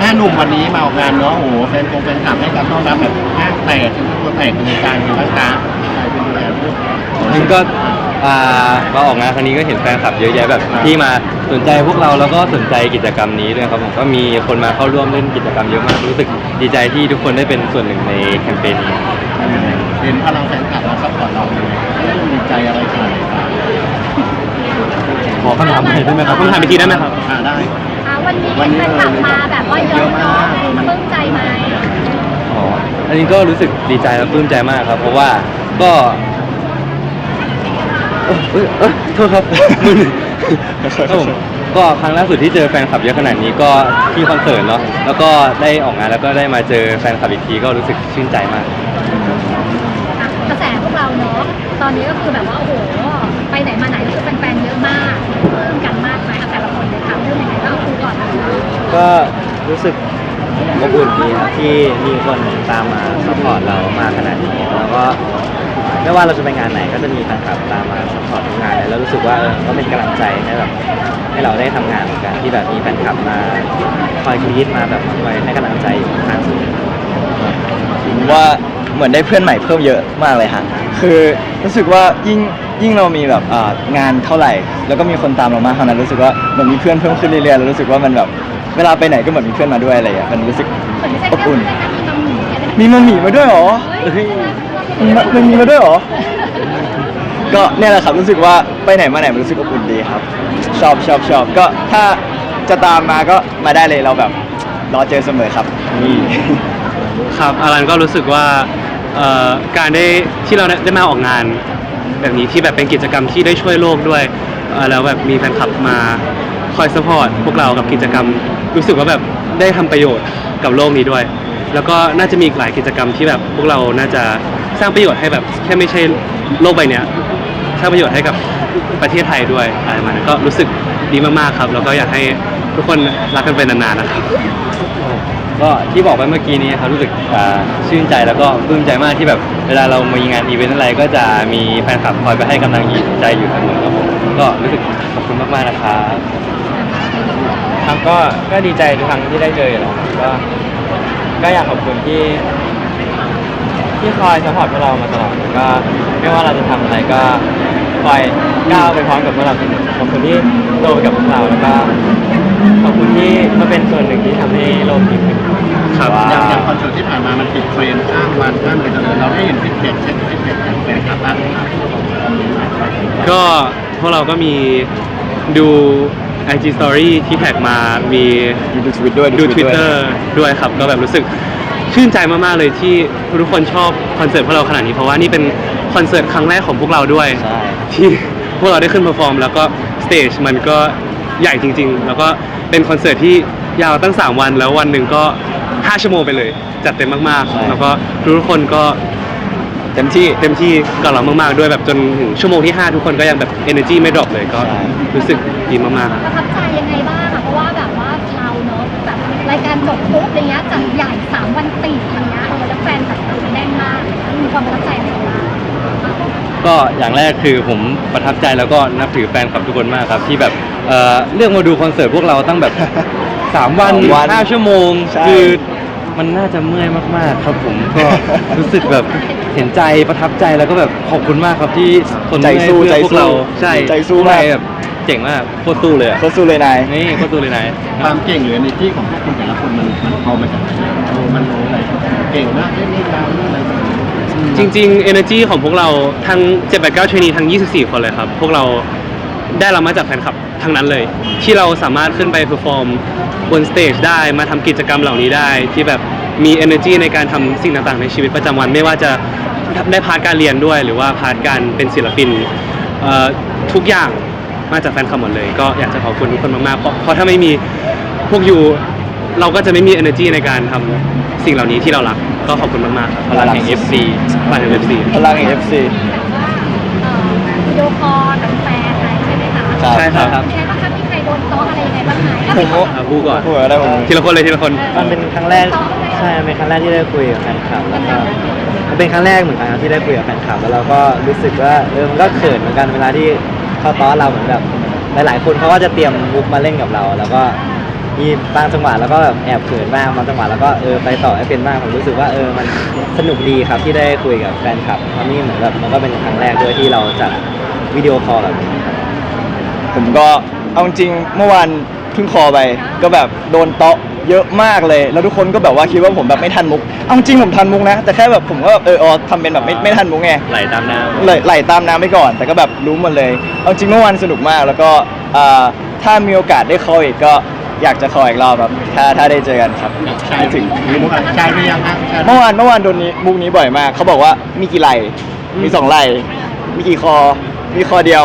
ห้าหนุ่มวันนี้มาออกงานเนาะโอ้โหแฟนคงแฟนคลับให้การต้อนรับแบบห้างแตกตัวแตกในการเป็นบ้างคะใครเป็นดูแลลูกจริงก็อ่ามาออกงานครั้งนี้ก็เห็นแฟนคลับเยอะแยะแบบครับที่มาสนใจพวกเราแล้วก็สนใจกิจกรรมนี้ด้วยครับผมก็มีคนมาเข้าร่วมเล่นกิจกรรมเยอะมากรู้สึกดีใจที่ทุกคนได้เป็นส่วนหนึ่งในแคมเปญนี้เห็นพลังแฟนคลับเราซัพพอร์ตเราดีใจอะไรขนาดไหนครับขอคำถามใหม่ได้ไหมครับคำถามอีกทีได้ไหมครับอ่าได้อ่า วันนี้วันนี้แฟนคลับมาแบบว่าเยอะเนาะปลื้มใจไหมอ๋ออันนี้ก็รู้สึกดีใจและปลื้มใจมากครับ เพราะว่าก็เอ้ยเอ้ยเอ้ยโทษครับมึนครับผมก็ครั้งล่าสุดที่เจอแฟนคลับเยอะขนาดนี้ก็ที่คอนเสิร์ตเนาะแล้วก็ได้ออกงานแล้วก็ได้มาเจอแฟนคลับอีกทีก็รู้สึกชื่นใจมาก อะกระแสพวกเราเนาะตอนนี้ก็คือแบบว่าโอ้โหไปไหนมาไหนคือแฟนๆเยอะมากปลื้มกันมากไหมอะแต่ละค ก็รู้สึกอบอุ่นดีครับที่มีคนตามมาสปอร์ตเรามาขนาดนี้แล้วก็ไม่ว่าเราจะไปงานไหนก็จะมีแฟนคลับตามมาสปอร์ตทุกงานเลยแล้วรู้สึกว่าเออก็เป็นกำลังใจให้แบบให้เราได้ทำงานเหมือนกันที่แบบมีแฟนคลับมาคอยกรีดมาแบบคอยให้กำลังใจอยู่ข้างเสมอ ผมว่าเหมือนได้เพื่อนใหม่เพิ่มเยอะมากเลยฮะคือรู้สึกว่ายิ่ง ยิ่งเรามีแบบอ่างานเท่าไหร่ แล้วก็มีคนตามเรามากเท่านั้นรู้สึกว่าเหมือนมีเพื่อนเพิ่มขึ้นเรื่อยๆแล้วรู้สึกว่ามันแบบเวลาไปไหนก็เหมือนมีเพื่อนมาด้วยอะไรอย่างเงี้ยมันรู้สึกอบค่อุ่น มีมัมหมี่อะไรนะมีมัมหมีมาด้วยเหรอเฮ้ยมันมามันมีมาด้วยเหรอ ก็เนี่ยแหละครับรู้สึกว่าไปไหนมาไหนมันรู้สึกอบอุ่นดีครับ ชอบชอบชอบก็ถ้าจะตามมาก็มาได้เลยเราแบบรอเจอเสมอครับนี่ ครับอารันก็รู้สึกว่าเอ่อการได้ที่เราได้มาออกงาน แบบนี้ที่แบบเป็นกิจกรรมที่ได้ช่วยโลกด้วยเอ่อแล้วแบบมีแฟนคลับมาคอยสปอร์ตพวกเรากับกิจกรรม รู้สึกว่าแบบได้ทำประโยชน์กับโลกนี้ด้วย แล้วก็น่าจะมีอีกหลายกิจกรรมที่แบบพวกเราน่าจะสร้างประโยชน์ให้แบบแค่ไม่ใช่โลกใบเนี้ยสร้างประโยชน์ให้กับประเทศไทยด้วยอะไรประมาณนั้นก็รู้สึกดีมากๆครับแล้วก็อยากให้ทุกคนรักกันไปนานๆนะครับ ก็ที่บอกไปเมื่อกี้นี้ครับรู้สึกอ่าชื่นใจแล้วก็ปลื้มใจมากที่แบบเวลาเรามีงานอีเวนต์อะไรก็จะมีแฟนคลับคอยไปให้กำลังใจอยู่เสมอครับผมก็รู้สึกขอบคุณมากๆนะครับ ครับก็ก็ดีใจทุกครั้งที่ได้เจออยู่แล้วครับก็ก็อยากขอบคุณที่ ที่คอยสปอร์ตพวกเรามาตลอดแล้วก็ไม่ว่าเราจะทำอะไรก็คอยก้าวไปพร้อมกับพวกเราเสมอขอบคุณที่ ตไปกับพวกเราแล้วก็ขอบคุณที่มาเป็นส่วนหนึ่งที่ทำให้โลกดีขึ้นครับอย่างอย่างคอนเสิร์ตที่ผ่านมามันติดเทรนด์ข้ามวันข้ามไปเลยเราได้เห็นฟีดแบ็กเช็คฟีดแบ็กจากแฟนคลับบ้างไหมครับก็พวกเราก็มีดู IG Story ที่แท็กมา มีดูทวิตด้วยดู tweet ด้วย Twitter ด้วยครับ ก็แบบรู้สึกชื่นใจมาก ๆ เลยที่ทุกคนชอบคอนเสิร์ตพวกเราขนาดนี้ เพราะว่านี่เป็นคอนเสิร์ตครั้งแรกของพวกเราด้วย ใช่ ที่ พวกเราได้ขึ้นเพอร์ฟอร์ม แล้วก็สเตจมันก็ใหญ่จริง ๆ แล้วก็เป็นคอนเสิร์ตที่ยาวตั้ง 3 วัน แล้ววันหนึ่งก็ 5 ชั่วโมงไปเลย จัดเต็มมากใช่ๆแล้วก็ทุกคนก็เต็มที่เต็มที่กับเรามากๆด้วยแบบจนถึงชั่วโมงที่ 5 ทุกคนก็ยังแบบ energy ไม่ดรอปเลยก็ใช่รู้สึกดีมากๆ ประทับใจยังไงบ้างอะเพราะว่าแบบว่าเราเนาะแบบรายการจบปุ๊บอะไรเงี้ยจัดใหญ่สามวันติด ก็อย่างแรกคือผมประทับใจแล้วก็นับถือแฟนคลับทุกคนมากครับ ที่แบบเอ่อเลือกมาดูคอนเสิร์ตพวกเราตั้งแบบ 3 วันสามวันห้าชั่วโมง ใช่ คือมันน่าจะเมื่อยมากๆ ครับผมก็รู้สึกแบบเห็นใจประทับใจแล้วก็แบบขอบคุณมากครับที่ทนใจเมื่อยสู้เพื่ใจอพวกเราสู้ใช่ใจสู้มากพวแบบเจ๋งมากโคตรสู้เลยอะโคตรสู้เลยนาย นี่โคตรสู้เลยนาย ความเก่งหรือ energy ของพวกคุณแต่ละคนมันมันเอามาจากไหนโอ้มันรู้อะไรเก่งมากเล่นนี่ดาวนี่อะไรแบบนี้ จริงๆ energy ของพวกเราทั้ง 789 trainee ทั้ง 24 คนเลยครับ พวกเราได้รับมาจากแฟนคลับทั้งนั้นเลย ที่เราสามารถขึ้นไปเพอร์ฟอร์มบนสเตจได้มาทำกิจกรรมเหล่านี้ได้ ที่แบบมี energy ในการทำสิ่งต่างๆ ในชีวิตประจำวัน ไม่ว่าจะได้พาร์ทการเรียนด้วย หรือว่าพาร์ทการเป็นศิลปินเอ่อทุกอย่างมาจากแฟนคลับหมดเลย ก็อยากจะขอบคุณทุกคนมากๆเพราะเพราะถ้าไม่มีพวกอยู่เราก็จะไม่มี energy ในการทำสิ่งเหล่านี้ที่เรารัก ก็ขอบคุณมากๆครับพลังแห่ง FC พลังแห่ง FC พลังแห่ง FC วิดีโอคอลกับแฟนอะไรใช่ไหมคะครับใช่ครับ เป็นไงบ้างคะมีใครโดนโต๊ะอะไรยังไงบ้างไหมถ้าผมีมคนอะพูดก่อน พูดก่อนได้ผมทีละคนเลยทีละคน มันเป็นครั้งแรกใช่มันเป็นครั้งแรกที่ได้คุยกับแฟนคลับแล้วก็มันเป็นครั้งแรกเหมือนกันครับที่ได้คุยกับแฟนคลับแล้วเราก็รู้สึกว่าเออมันก็เขินเหมือนกันเวลาที่เขาต้อนเราเหมือนแบบหลายๆคนเขาก็จะเตรียมมุกมาเล่นกับเรา แล้วก็ มีบางจังหวะแล้วก็แบบแอบเขินบ้างบางจังหวะแล้วก็เออไปต่อให้เป็นบ้างผมรู้สึกว่าเออมันสนุกดีครับที่ได้คุยกับแฟนคลับเพราะนี่เหมือนแบบมันก็เป็นครั้งแรกด้วยที่เราจัดวิดีโอคอลแบบนี้ครับผมก็เอาจริงๆเมื่อวานเพิ่งคอไป ก็แบบโดนเตาะเยอะมากเลย แล้วทุกคนก็แบบว่าคิดว่าผมแบบไม่ทันมุก เอาจริงผมทันมุกนะ แต่แค่แบบผมก็แบบเออออทำเป็นแบบไม่ไม่ทันมุกไง ไหลตามน้ำ ไหลไหลตามน้ำไปก่อน แต่ก็แบบรู้หมดเลย เอาจริงเมื่อวานสนุกมาก แล้วก็อ่าถ้ามีโอกาสได้คออีกก็ อยากจะคออีกรอบครับถ้าถ้าได้เจอกันครับใช่คิดถึงมีมุกใช่หรือยังฮะใช่เมื่อวานเมื่อวานโดนนี้มุกนี้บ่อยมากเขาบอกว่ามีกี่ไหลมีสองไหลมีกี่คอ มีคอเดียว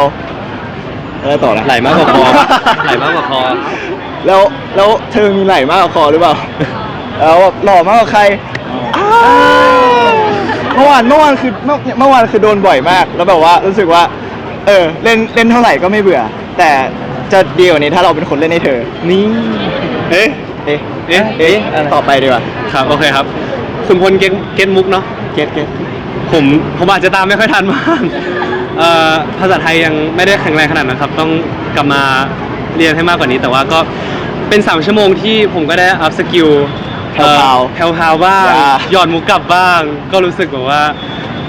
เออต่อนะไหลมากกว่าคอไหลมากกว่าคอ แล้วแล้วเธอมีไหลมากกว่าคอหรือเปล่าแล้วแบบหล่อมากกว่าใครอ้าวเมื่อวานเมื่อวานคือเมื่อเมื่อวานคือโดนบ่อยมาก แล้วแบบว่ารู้สึกว่า เออเล่นเล่นเท่าไหร่ก็ไม่เบื่อ แต่ จะดีกว่านี้ถ้าเราเป็นคนเล่นให้เธอ นี่เอ๊ะ เอ๊ะ เอ๊ะ เอ๊ะต่อไปดีกว่า ครับโอเคครับ คุณพลเก็ตเก็ตมุกเนาะ เก็ตเก็ตผมผมอาจจะตามไม่ค่อยทันมากเอ่อภาษาไทยยังไม่ได้แข็งแรงขนาดนั้นครับ ต้องกลับมาเรียนให้มากกว่านี้ แต่ว่าก็เป็น 3 ชั่วโมงที่ผมก็ได้อัพสกิลแผ่วๆแผ่วพราวบ้างอย่าหย่อนมุกกลับบ้าง ก็รู้สึกแบบว่า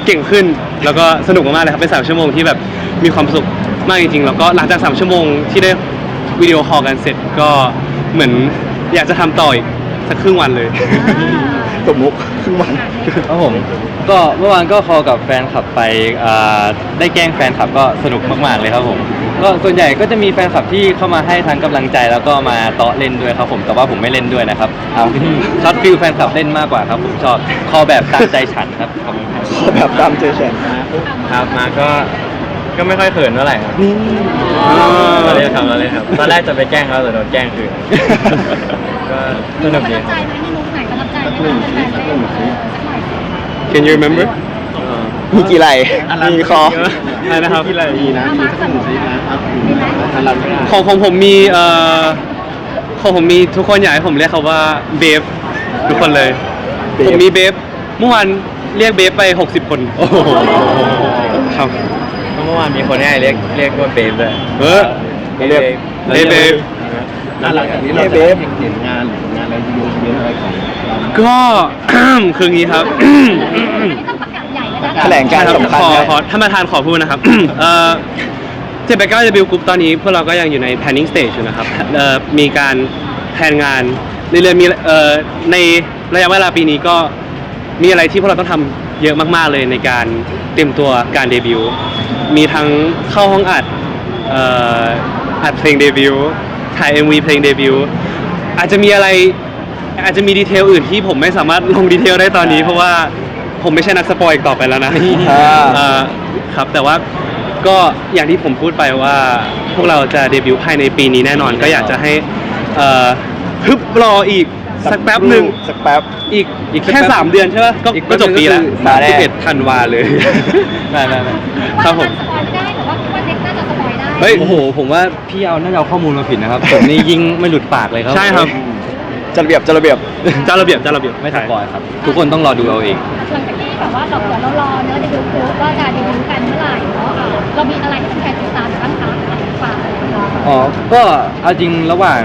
เก่งขึ้น แล้วก็สนุกมากๆเลยครับ เป็น 3 ชั่วโมงที่แบบมีความสุข มากจริงๆ แล้วก็หลังจาก 3 ชั่วโมงที่ได้วิดีโอคอลกันเสร็จก็เหมือนอยากจะทำต่ออีกสักครึ่งวันเลย ตบมุกครึ่งวัน ครับผมก็เมื่อวานก็คอลกับแฟนคลับไปอ่าได้แกล้งแฟนคลับก็สนุกมากๆเลยครับผมก็ส่วนใหญ่ก็จะมีแฟนคลับที่เข้ามาให้ทั้งกำลังใจแล้วก็มาเตาะเล่นด้วยครับผมแต่ว่าผมไม่เล่นด้วยนะครับเอาช็อตฟิลแฟนคลับเล่นมากกว่าครับผมชอบคอแบบตามใจฉันครับขอบคุณครับ แบบตามใจฉัน ครับมาก็ ก็ไม่ค่อยเขินเท่าไหร่ครับเราเล่นครับเราเล่นครับตอนแรกจะไปแกล้งเขาแต่โดนแกล้งคืนก็สนุกประดีทับใจไหมมีมุกไหนประทับใจไหมคะแฟนๆเล่นเออสักหน่อยสิ Can you remember มีกี่ไหลมีคออะไรนะครับดีนะมีสักหนึ่งสินะครับอันเราไม่ได้ของของผมมีเอ่อของผมมีทุกคนอยากให้ผมเรียกเขาว่าเบฟทุกคนเลยเบฟผมมีเบฟเมื่อวานเรียกเบฟไป 60 คนโอ้โหครับ เมื่อวานมีคนให้เรียกเรียกว่าเบฟเลยเออเรียกเบฟเบฟ แล้วหลังจากนี้เราจะได้เห็นงานหรืองานอะไรวิดีโอเยอะอะไรของเราไหม ก็ คืองี้ครับ อันนี้ต้องประกาศใหญ่แล้วนะแถลงการณ์สำคัญขอนะ ขอท่านประธานขอพูดนะครับ เอ่อเจ็ดแปดเก้าจะบิวกรุ๊ปตอนนี้พวกเราก็ยังอยู่ใน planning stage อยู่นะครับเอ่อมีการแผนงานเรื่อยๆมีเอ่อในระยะเวลาปีนี้ก็มีอะไรที่พวกเราต้องทำ เยอะมากๆเลยในการเตรียมตัวการเดบิวต์มีทั้งเข้าห้องอัดเอ่ออัดเพลงเดบิวต์ถ่าย MV เพลงเดบิวต์อาจจะมีอะไรอาจจะมีดีเทลอื่นที่ผมไม่สามารถลงดีเทลได้ตอนนี้ เพราะว่าผมไม่ใช่นักสปอยอีกต่อไปแล้วนะอ่าเอ่อครับแต่ว่าก็อย่างที่ผมพูดไปว่าพวกเราจะเดบิวต์ภายในปีนี้แน่นอน ก็อยากจะให้เอ่อฮึบรออีก สักแป๊บหนึ่ง สักแป๊บ อีกอีกแค่สามเดือนใช่ไหมก็ก็จบปีแล้วมาแน่31ธันวาเลยไม่ไม่ไม่ครับผมว่าสปอยไม่ได้แต่ว่าคิดว่าเน็กน่าจะสปอยได้เฮ้ย โอ้โห ผมว่าพี่เอาน่าจะเอาข้อมูลมาผิดนะครับ ผมนี่ยิ่งไม่หลุดปากเลยครับใช่ครับจัดระเบียบจัดระเบียบเจ้าระเบียบเจ้าระเบียบไม่สปอยครับ ทุกคนต้องรอดูเอาเอง หลังจากที่แบบว่าเราเผื่อเรารอเนื้อะเดบิวต์คือว่าจะเดบิวต์กันเมื่อไหร่เนาะอ่าเรามีอะไรให้แฟนๆติดตามบ้างคะฝากเลยค่ะ อ๋อ ก็เอาจริงระหว่าง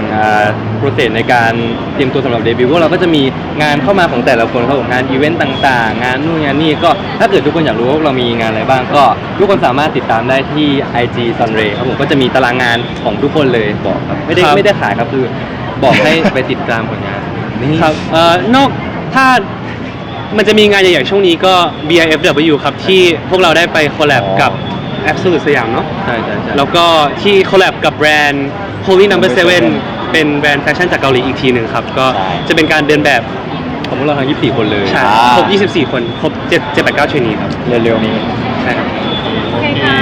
โปรเซสในการเตรียมตัวสำหรับเดบิวต์พวกเราก็จะมีงานเข้ามาของแต่ละคนครับผมงานอีเวนต์ต่างๆ งานนู่นงานนี่ก็ถ้าเกิดทุกคนอยากรู้ว่าเรามีงานอะไรบ้างก็ ทุกคนสามารถติดตามได้ที่ IG Sunray ครับผมก็จะมีตารางงานของทุกคนเลยบอกครับไม่ได้ครับ ไม่ได้ขายครับคือบอกให้ไปติดตามผลงานนี่ครับเอ่อนอกถ้ามันจะมีงานใหญ่ๆช่วงนี้ก็ BIFW ครับ ที่พวกเราได้ไปคอลแลบกับ Absolute สยามเนาะใช่ใช่ใช่แล้วก็ที่คอลแลบกับแบรนด์ Holy Number 7เป็นแบรนด์แฟชั่นจากเกาหลีอีกทีหนึ่งครับ ก็ใช่จะเป็นการเดินแบบของพวกเราทั้ง 24 คนเลยใช่ครบ 24 คนครบ7 7 8 9เทรนนีครับ เร็วๆนี้ใช่ครับโอเคค่ะ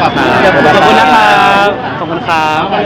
ขอบคุณขอบคุณนะครับขอบคุณครับ